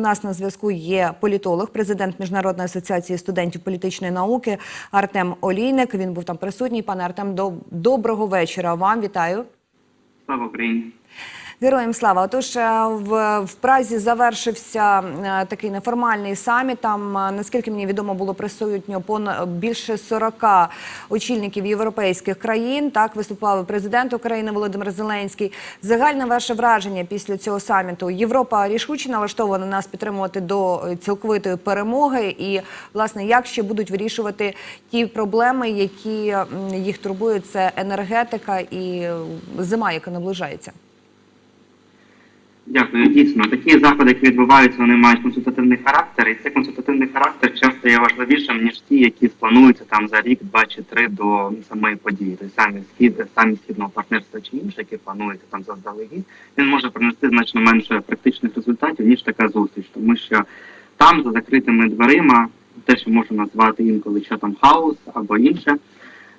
У нас на зв'язку є політолог, президент Міжнародної асоціації студентів політичної науки Артем Олійник. Він був там присутній. Пане Артем, до доброго вечора. Вам вітаю. Слава Україні! Героям слава. Отож, е, в, в Празі завершився е, такий неформальний саміт. Там, е, наскільки мені відомо, було присутньо понад більше 40 очільників європейських країн. Так виступав президент України Володимир Зеленський. Загальне ваше враження після цього саміту. Європа рішуче налаштована нас підтримувати до цілковитої перемоги. І власне, як ще будуть вирішувати ті проблеми, які їх турбують, це енергетика і зима, яка наближається. Дякую. Дійсно, такі заходи, які відбуваються, вони мають консультативний характер, і цей консультативний характер часто є важливішим ніж ті, які сплануються там за рік, два чи три до самої події. Тобто самі схід, самі східного партнерства чи інше, які плануються там заздалегідь, він може принести значно менше практичних результатів ніж така зустріч, тому що там за закритими дверима, те, що можна назвати інколи що там хаос або інше.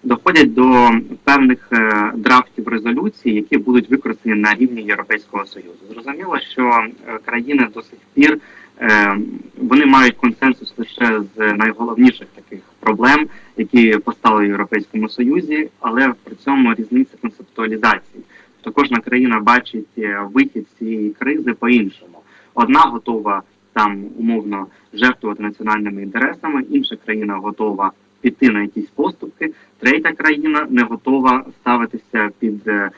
Доходять до певних е, драфтів резолюцій, які будуть використані на рівні Європейського союзу. Зрозуміло, що е, країни до сих пір е, вони мають консенсус лише з найголовніших таких проблем, які постали в Європейському Союзі, але при цьому різниця концептуалізації. Тобто кожна країна бачить вихід цієї кризи по-іншому. Одна готова там умовно жертвувати національними інтересами, інша країна готова піти на якісь поступки. Третя країна не готова ставитися під, е,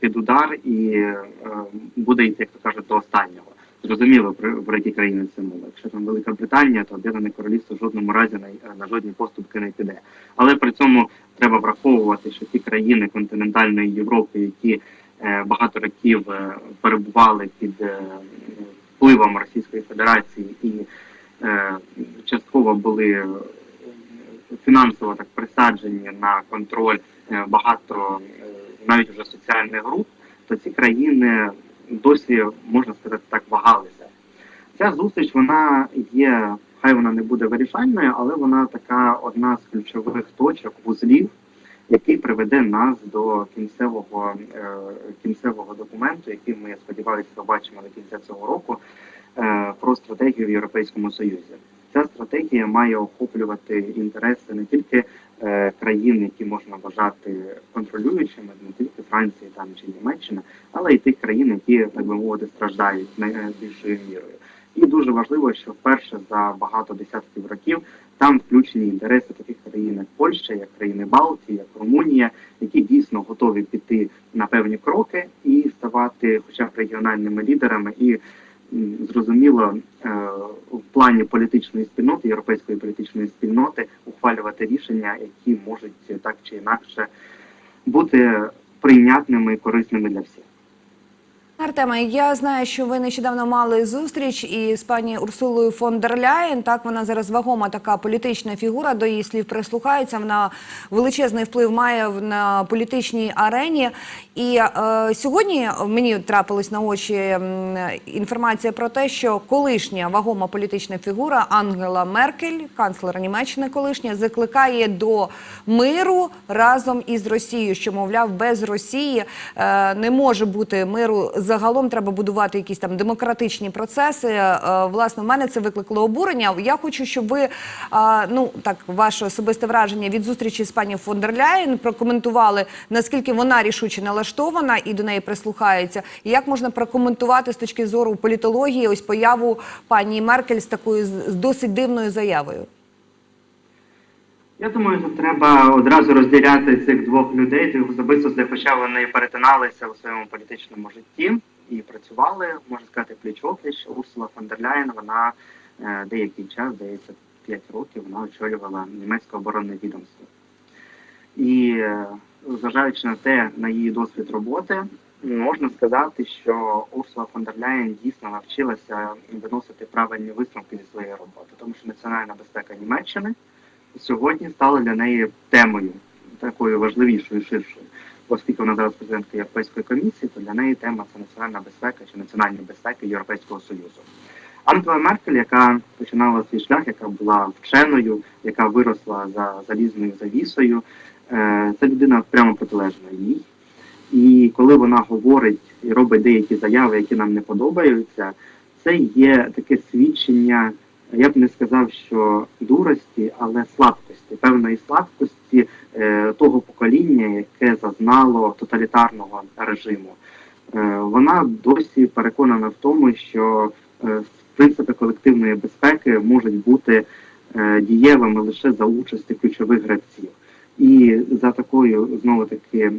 під удар і е, буде йти, як то кажуть, до останнього. Зрозуміло, про, які країни це мова. Якщо там Велика Британія, то Об'єднане Королівство в жодному разі на, на жодні поступки не піде. Але при цьому треба враховувати, що ті країни континентальної Європи, які е, багато років е, перебували під е, впливом Російської Федерації і е, частково були фінансово так присаджені на контроль е, багато е, навіть вже соціальних груп, то ці країни досі можна сказати так вагалися. Ця зустріч вона є, хай вона не буде вирішальною, але вона така одна з ключових точок вузлів, який приведе нас до кінцевого е, кінцевого документу, який ми сподіваюся побачимо до кінця цього року про стратегію в Європейському Союзі. Ця стратегія має охоплювати інтереси не тільки е, країн, які можна вважати контролюючими, не тільки Франції там чи Німеччина, але й тих країн, які так би мовити страждають найбільшою мірою. І дуже важливо, що вперше за багато десятків років там включені інтереси таких країн, як Польща, як країни Балтії, як Румунія, які дійсно готові піти на певні кроки і ставати, хоча б регіональними лідерами і зрозуміло е, плані політичної спільноти, європейської політичної спільноти, ухвалювати рішення, які можуть так чи інакше бути прийнятними і корисними для всіх. Артема, я знаю, що ви нещодавно мали зустріч із пані Урсулою фон дер Ляєн. Так, вона зараз вагома така політична фігура, до її слів прислухаються. Вона величезний вплив має на політичній арені. І е, сьогодні мені трапилась на очі інформація про те, що колишня вагома політична фігура Ангела Меркель, канцлер Німеччини, колишня, закликає до миру разом із Росією, що мовляв, без Росії е, не може бути миру. Загалом треба будувати якісь там демократичні процеси. Е, власне, в мене це викликало обурення. Я хочу, щоб ви е, ну так ваше особисте враження від зустрічі з пані фон дер Ляєн прокоментували наскільки вона рішуче налаштована і до неї прислухається. І як можна прокоментувати з точки зору політології ось появу пані Меркель з такою з досить дивною заявою? Я думаю, що треба одразу розділяти цих двох людей, цих особистостей, хоча вони перетиналися у своєму політичному житті і працювали, можна сказати, пліч-опліч. Урсула фон дер Ляєн, вона е, деякий час, здається, 5 років, вона очолювала німецьке оборонне відомство. І е, зважаючи на те, на її досвід роботи, можна сказати, що Урсула фон дер Ляєн дійсно навчилася виносити правильні висновки зі своєї роботи, тому що національна безпека Німеччини сьогодні стала для неї темою такою важливішою, ширшою. Оскільки вона зараз президентка Європейської комісії, то для неї тема це національна безпека чи національна безпека Європейського Союзу. Ангела Меркель, яка починала свій шлях, яка була вченою, яка виросла за залізною завісою, е, це людина прямо протилежна їй. І коли вона говорить і робить деякі заяви, які нам не подобаються, це є таке свідчення, я б не сказав, що дурості, але слабкості, певної слабкості е, того покоління, яке зазнало тоталітарного режиму. Е, вона досі переконана в тому, що е, принципи колективної безпеки можуть бути е, дієвими лише за участі ключових гравців. І за такою знову таки е,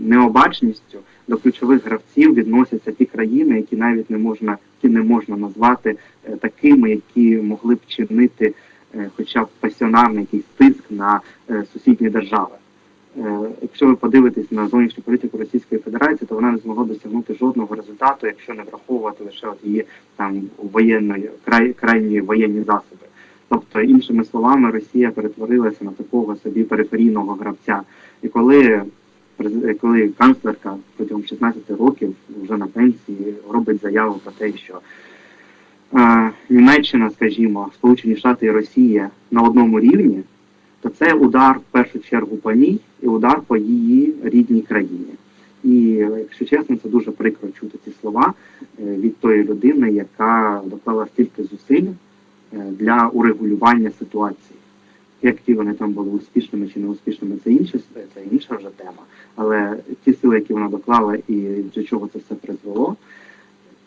необачністю до ключових гравців відносяться ті країни, які навіть не можна які не можна назвати е, такими, які могли б чинити е, хоча б пасіонарний якийсь тиск на сусідні держави. Якщо ви подивитесь на зовнішню політику Російської Федерації, то вона не змогла досягнути жодного результату, якщо не враховувати лише от її там воєнної край, крайні воєнні засоби. Тобто, іншими словами, Росія перетворилася на такого собі периферійного гравця. І коли коли канцлерка протягом 16 років вже на пенсії робить заяву про те, що е, Німеччина, скажімо, Сполучені Штати і Росія на одному рівні, то це удар в першу чергу по ній і удар по її рідній країні. І якщо чесно, це дуже прикро чути ці слова е, від тої людини, яка доклала стільки зусиль для урегулювання ситуації. Як ті вони там були успішними чи неуспішними, це інше це інша вже тема. Але ті сили, які вона доклала, і до чого це все призвело,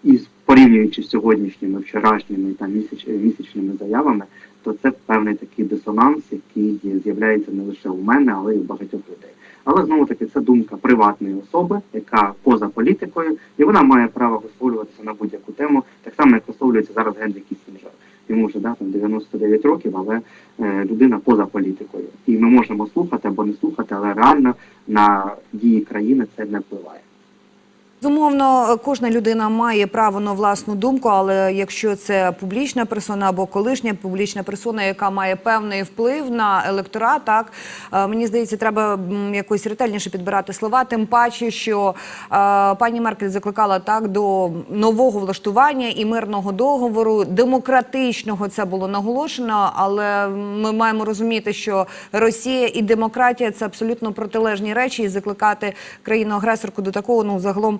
і порівнюючи з сьогоднішніми, вчорашніми там місяч, місячними заявами, то це певний такий дисонанс, який з'являється не лише у мене, але й у багатьох людей. Але знову таки це думка приватної особи, яка поза політикою, і вона має право висловлюватися на будь-яку тему, так само як висловлюється зараз Генрі Кіссінджер. Йому вже да, там 99 років, але е, людина поза політикою. І ми можемо слухати або не слухати, але реально на дії країни це не впливає. Безумовно, кожна людина має право на власну думку, але якщо це публічна персона або колишня публічна персона, яка має певний вплив на електорат, так е, мені здається, треба якось ретельніше підбирати слова. Тим паче, що е, пані Меркель закликала так до нового влаштування і мирного договору, демократичного це було наголошено, але ми маємо розуміти, що Росія і демократія це абсолютно протилежні речі, і закликати країну-агресорку до такого, ну загалом.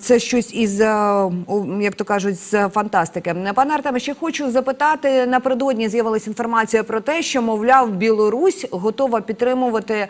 Це щось із, е, як то кажуть, з фантастики. Пане Артеме, ще хочу запитати. Напередодні з'явилася інформація про те, що, мовляв, Білорусь готова підтримувати е,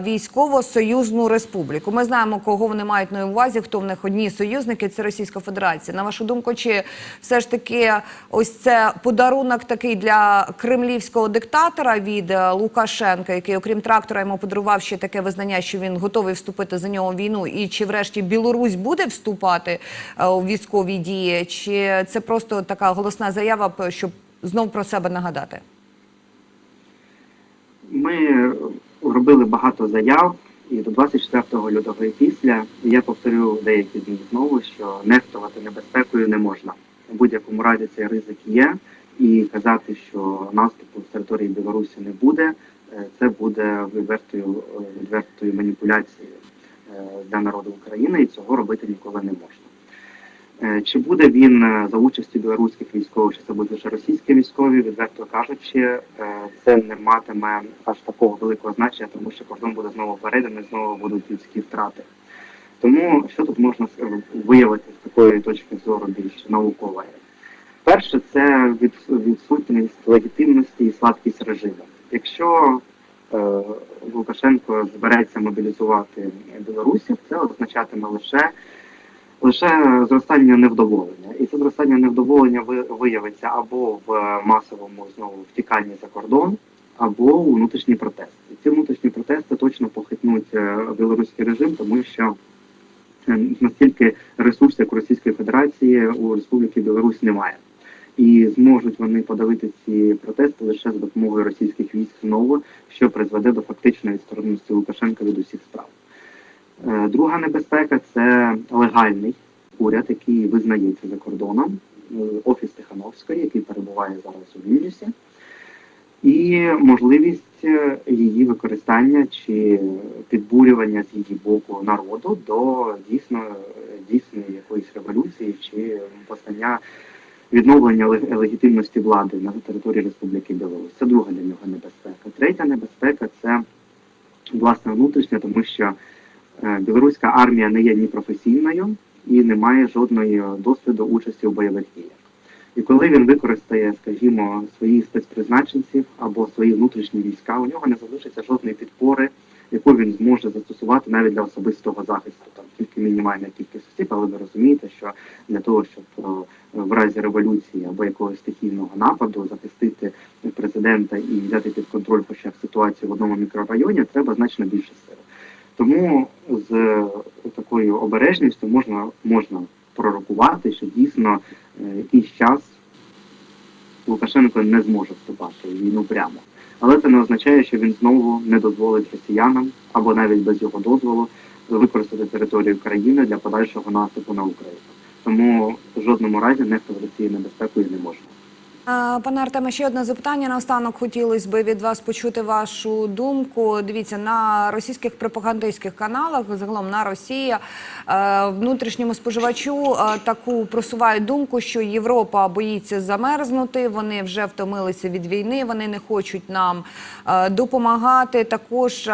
військово-союзну республіку. Ми знаємо, кого вони мають на увазі, хто в них одні союзники. Це Російська Федерація. На вашу думку, чи все ж таки ось це подарунок такий для кремлівського диктатора від е, Лукашенка, який, окрім трактора, йому подарував ще таке визнання, що він готовий вступити за нього війну, і чи врешті Білорусь буде вступати е, у військові дії, чи це просто така голосна заява, щоб знов про себе нагадати? Ми робили багато заяв і до 24 лютого і після. Я повторю деякі з них знову, що нехтувати небезпекою не можна. У будь-якому разі цей ризик є, і казати, що наступу з території Білорусі не буде, е, це буде відвертою, відвертою маніпуляцією для народу України, і цього робити ніколи не можна. Е, Чи буде він е, за участі білоруських військових, чи це будуть лише російські військові, відверто кажучи, е, це не матиме аж такого великого значення, тому що кордон буде знову переданий, знову будуть людські втрати. Тому що тут можна е, виявити з такої точки зору більш наукової? Перше, це відсутність легітимності і слабкість режиму. Якщо е, Лукашенко збереться мобілізувати білорусів, це означатиме лише лише зростання невдоволення. І це зростання невдоволення виявиться або в е, масовому знову втіканні за кордон, або у внутрішні протести. Ці внутрішні протести точно похитнуть е, білоруський режим, тому що е, настільки ресурсів, як у Російської Федерації, у Республіки Білорусь немає. І зможуть вони подавити ці протести лише за допомогою російських військ знову, що призведе до фактичної відстороненості Лукашенка від усіх справ. Е, Друга небезпека це легальний уряд, який визнається за кордоном, е, офіс Тихановської, який перебуває зараз у Вільнюсі, і можливість е, її використання чи підбурювання з її боку народу до дійсно дійсної якоїсь революції чи постання відновлення легітимності влади на території Республіки Білорусь. Це друга для нього небезпека. Третя небезпека це власне внутрішня, тому що е, білоруська армія не є ні професійною, і не має жодної досвіду участі у бойових діях. І коли він використає, скажімо, своїх спецпризначенців або свої внутрішні війська, у нього не залишиться жодної підпори, яку він зможе застосувати навіть для особистого захисту. Там тільки мінімальна кількість осіб, але ви розумієте, що для того, щоб в разі революції або якогось стихійного нападу захистити президента і взяти під контроль хоча б ситуацію в одному мікрорайоні, треба значно більше сил. Тому з е, такою обережністю можна можна пророкувати, що дійсно е, якийсь час Лукашенко не зможе вступати війну прямо. Але це не означає, що він знову не дозволить росіянам або навіть без його дозволу використати територію країни для подальшого наступу на Україну. Тому в жодному разі нехто Росії небезпекою не можна. Е, Пане Артеме, ще одне запитання. Наостанок хотілося би від вас почути вашу думку. Дивіться, на російських пропагандистських каналах, загалом на Росії, е, внутрішньому споживачу е, таку просувають думку, що Європа боїться замерзнути. Вони вже втомилися від війни, вони не хочуть нам допомагати. Також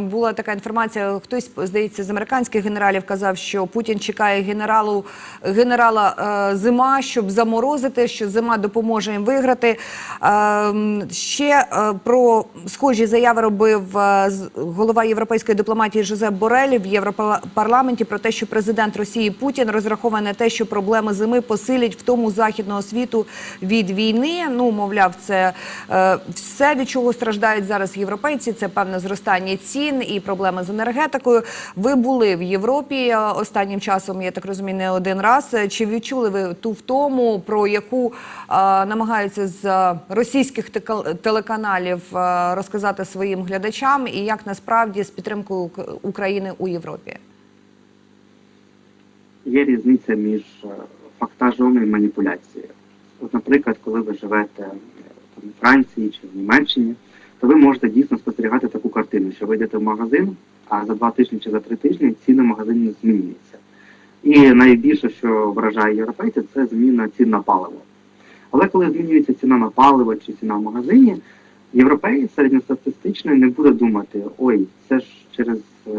була така інформація. Хтось здається з американських генералів казав, що Путін чекає генералу генерала зима, щоб заморозити, що зима допоможе їм виграти. Е, ще е, про схожі заяви робив е, голова європейської дипломатії Жозеп Борель в Європарламенті про те, що президент Росії Путін розраховує на те, що проблеми зими посилять в тому західного світу від війни. Ну мовляв, це е, все від чого страждають зараз європейці. Це певне зростання цін і проблеми з енергетикою. Ви були в Європі останнім часом, я так розумію, не один раз. Чи відчули ви ту втому, про яку намагаються з е, російських телеканалів е, розказати своїм глядачам, і як насправді з підтримкою України у Європі? Є різниця між е, фактажом і маніпуляцією. От, наприклад, коли ви живете е, там, у Франції чи в Німеччині, то ви можете дійсно спостерігати таку картину, що ви йдете в магазин, а за два тижні чи за три тижні ціни в магазині змінюються. І найбільше, що вражає європейців, це зміна цін на паливо. Але коли змінюється ціна на паливо чи ціна в магазині, європеєць середньостатистичний не буде думати, ой, це ж через е,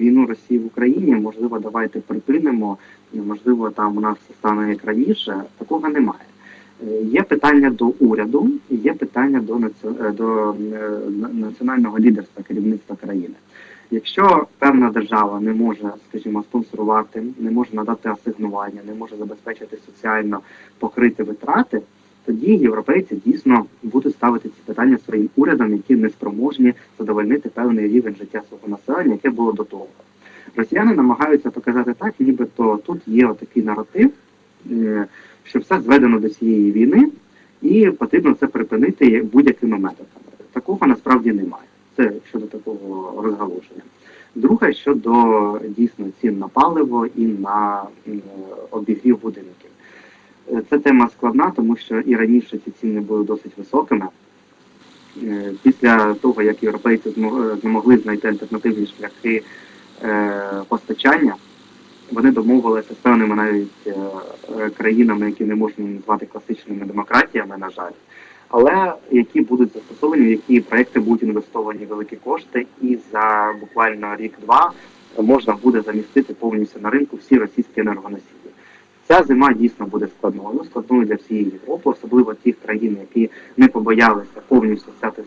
війну Росії в Україні, можливо, давайте припинимо, можливо, там у нас стане як раніше. Такого немає. Е, Є питання до уряду, є питання до, наці- е, до національного лідерства керівництва країни. Якщо певна держава не може, скажімо, спонсорувати, не може надати асигнування, не може забезпечити соціально покрити витрати, тоді європейці дійсно будуть ставити ці питання своїм урядам, які не спроможні задовольнити певний рівень життя свого населення, яке було до того. Росіяни намагаються показати так, нібито тут є отакий наратив, е, що все зведено до цієї війни, і потрібно це припинити будь-якими методами. Такого насправді немає. Це щодо такого розгалуження. Друге щодо дійсно цін на паливо і на обігрів будинків. Це тема складна, тому що і раніше ці ціни були досить високими. Е, Після того, як європейці е, змогли знайти альтернативні шляхи е, постачання, вони домовилися з певними навіть країнами, які не можна назвати класичними демократіями, на жаль, але які будуть застосовані, які проекти будуть інвестовані великі кошти, і за буквально рік-два можна буде замістити повністю на ринку всі російські енергоносії. Ця зима дійсно буде складною, складною для всієї Європи, особливо тих країн, які не побоялися повністю стати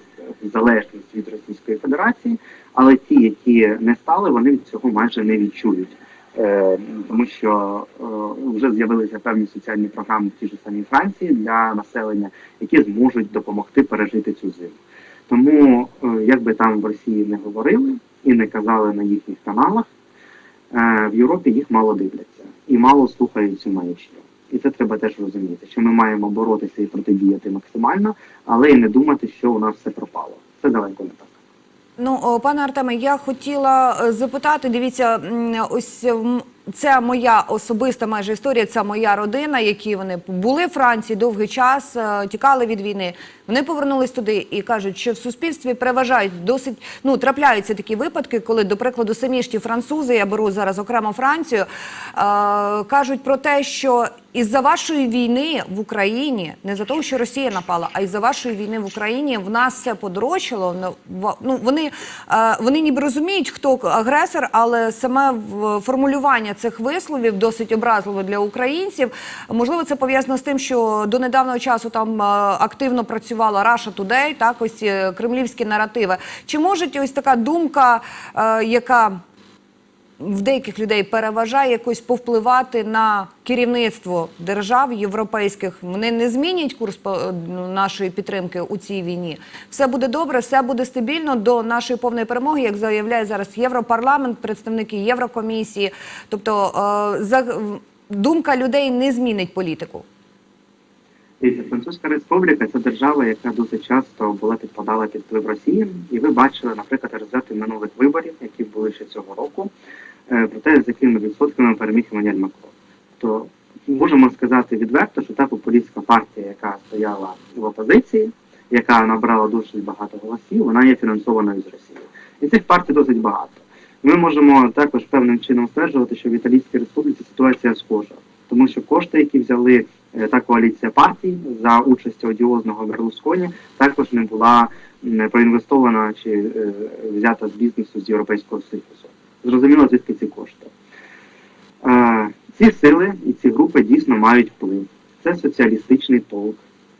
залежність від Російської Федерації, але ті, які не стали, вони цього майже не відчують. Е, тому що е, вже з'явилися певні соціальні програми в тій ж самій Франції для населення, які зможуть допомогти пережити цю зиму. Тому, е, як би там в Росії не говорили і не казали на їхніх каналах, в Європі їх мало дивляться і мало слухають цю маячню. І це треба теж розуміти, що ми маємо боротися і протидіяти максимально, але і не думати, що у нас все пропало. Це далеко не. Ну, пане Артеме, я хотіла е, запитати. Дивіться, ось це моя особиста майже історія. Це моя родина, які вони були в Франції довгий час, е, тікали від війни. Вони повернулись туди і кажуть, що в суспільстві переважають досить ну трапляються такі випадки, коли, до прикладу, самі ж ті французи, я беру зараз окремо Францію, е, кажуть про те, що із-за вашої війни в Україні, не за того, що Росія напала, а із-за вашої війни в Україні в нас все подорожчало. Ну, Ну вони, е, вони ніби розуміють, хто агресор, але саме формулювання цих висловів досить образливо для українців. Можливо, це пов'язано з тим, що до недавнього часу там е, активно працювала Russia Today, так ось е, кремлівські наративи. Чи може ось така думка, е, яка в деяких людей переважає якось повпливати на керівництво держав європейських. Вони не змінять курс ну, нашої підтримки у цій війні. Все буде добре, все буде стабільно до нашої повної перемоги, як заявляє зараз Європарламент, представники Єврокомісії. Тобто е, думка людей не змінить політику. Дивіться, Французька Республіка це держава, яка досить часто була підпадала під вплив Росії, і ви бачили, наприклад, результати минулих виборів, які були ще цього року, е, про те, з якими відсотками переміг Еммануель Макрон. То можемо сказати відверто, що та популістська партія, яка стояла в опозиції, яка набрала дуже багато голосів, вона є фінансованою з Росії. І цих партій досить багато. Ми можемо також певним чином стверджувати, що в Італійській республіці ситуація схожа, тому що кошти, які взяли та коаліція партій за участю одіозного Берлусконі, також не була проінвестована чи е, взята з бізнесу з Європейського Союзу. Зрозуміло, звідки ці кошти. Е, Ці сили і ці групи дійсно мають вплив. Це соціалістичний толк,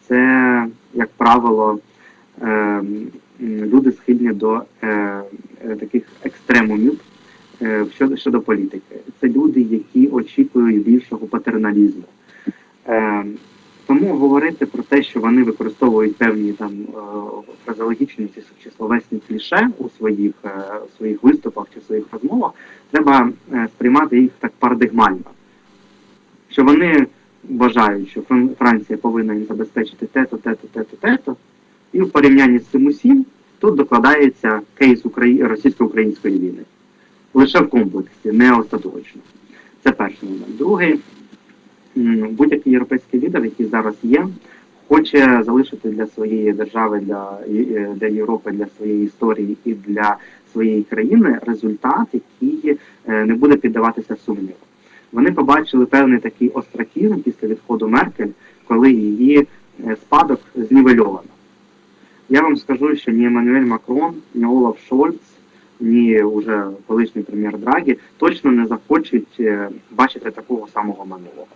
це, як правило, е, люди схильні до е, е, таких екстремумів е, щодо, щодо політики. Це люди, які очікують більшого патерналізму. Е, тому говорити про те, що вони використовують певні там е, фразеологічні чи, словесні кліше у своїх, е, у своїх виступах чи своїх розмовах, треба сприймати їх так парадигмально. Що вони вважають, що Франція повинна їм забезпечити те-то, те-то, те-то, те-то, і в порівнянні з цим усім тут докладається кейс Украї... російсько-української війни. Лише в комплексі, не остаточно. Це перший момент. Другий, будь-який європейський лідер, який зараз є, хоче залишити для своєї держави, для, для Європи, для своєї історії і для своєї країни результат, який е, не буде піддаватися сумніву. Вони побачили певний такий остракізм після відходу Меркель, коли її е, спадок знівельовано. Я вам скажу, що ні Еммануель Макрон, ні Олаф Шольц, ні уже колишній прем'єр Драгі точно не захочуть е, бачити такого самого минулого.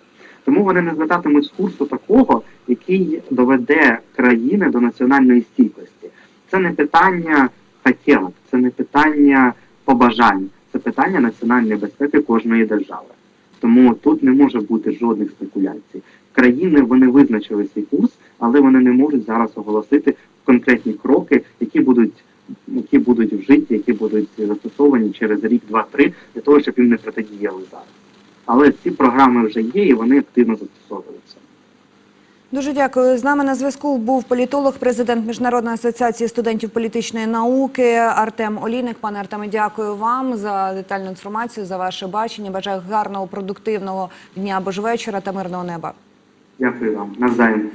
Тому вони не звертатимуть з курсу такого, який доведе країни до національної стійкості. Це не питання хотілок, це не питання побажань, це питання національної безпеки кожної держави. Тому тут не може бути жодних спекуляцій. Країни вони визначили свій курс, але вони не можуть зараз оголосити конкретні кроки, які будуть які будуть вжиті, які будуть застосовані через рік, два-три, для того, щоб їм не протидіяли зараз. Але ці програми вже є і вони активно застосовуються. Дуже дякую. З нами на зв'язку був політолог, президент Міжнародної асоціації студентів політичної науки Артем Олійник. Пане Артеме, дякую вам за детальну інформацію, за ваше бачення. Бажаю гарного, продуктивного дня або ж вечора та мирного неба. Дякую вам. Навзаєм.